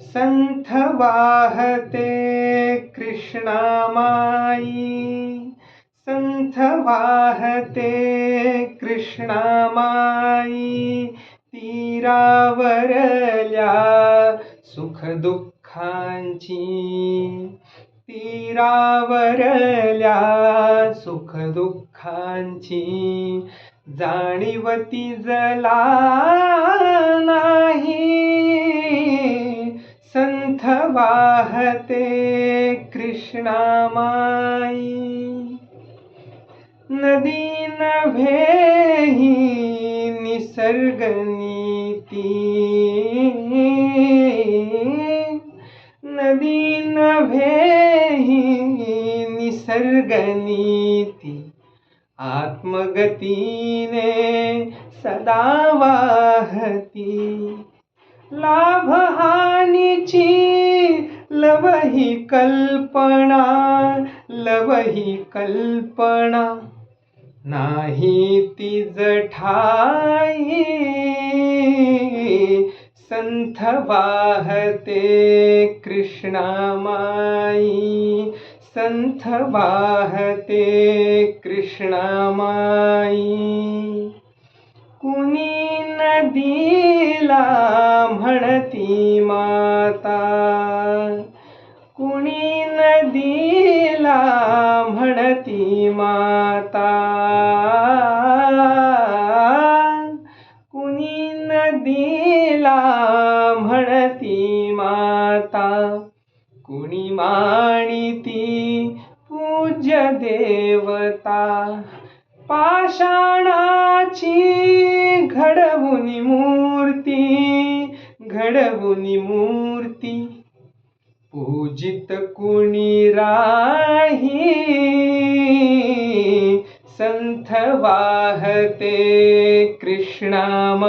संथ वाहते कृष्णामाई। संथ वाहते कृष्णामाई। तीरावरल्या सुखदुःखांची। तीरावरल्या सुखदुःखांची जाणीवती जला नाही। वाहते कृष्णामाई नदी नव्हेही निसर्गनीती नदी नव्हेही निसर्गनीती आत्मगतीने सदा वाहती. लाभहानीची लवही कल्पना लवही कल्पना. नाही ती जठाई संथ वाहते कृष्णामाई संथ वाहते कृष्णामाई कुणी नदीला म्हणती मा नदीला म्हणती माता. कुणी नदीला म्हणती माता. कुणी माणिती पूज्य देवता. पाषाणाची घडवुनी मूर्ती घडवुनी मूर्ती. पूजित कुणी राही संथ वाहते कृष्णामाई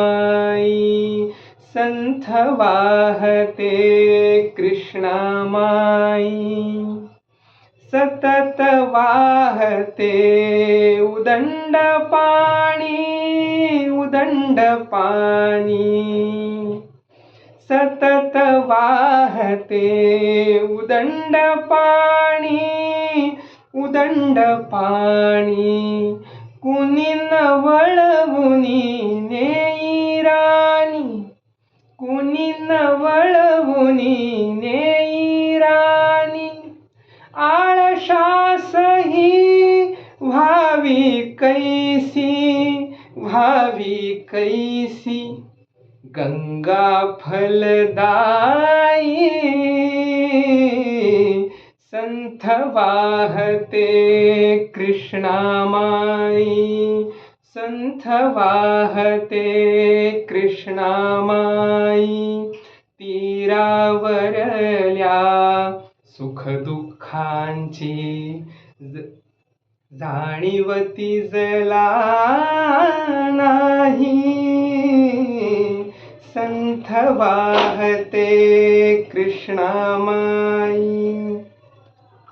संथ वाहते कृष्णामाई सतत वाहते उदंड पाणी उदंड पाणी सतत वाहते उदंड पाणी उदंड पाणी। कुणी नवळवुनी नेई राणी। कुणी नवळवुनी नेई राणी। आळशासही व्हावी कैसी व्हावी कैसी। गंगा फलदाई संथ वाहते कृष्णामाई संथ वाहते कृष्णामाई तीरावरल्या सुख दुःखांची ज- जाणीवती जला नाही. संथ वाहते कृष्णामाई।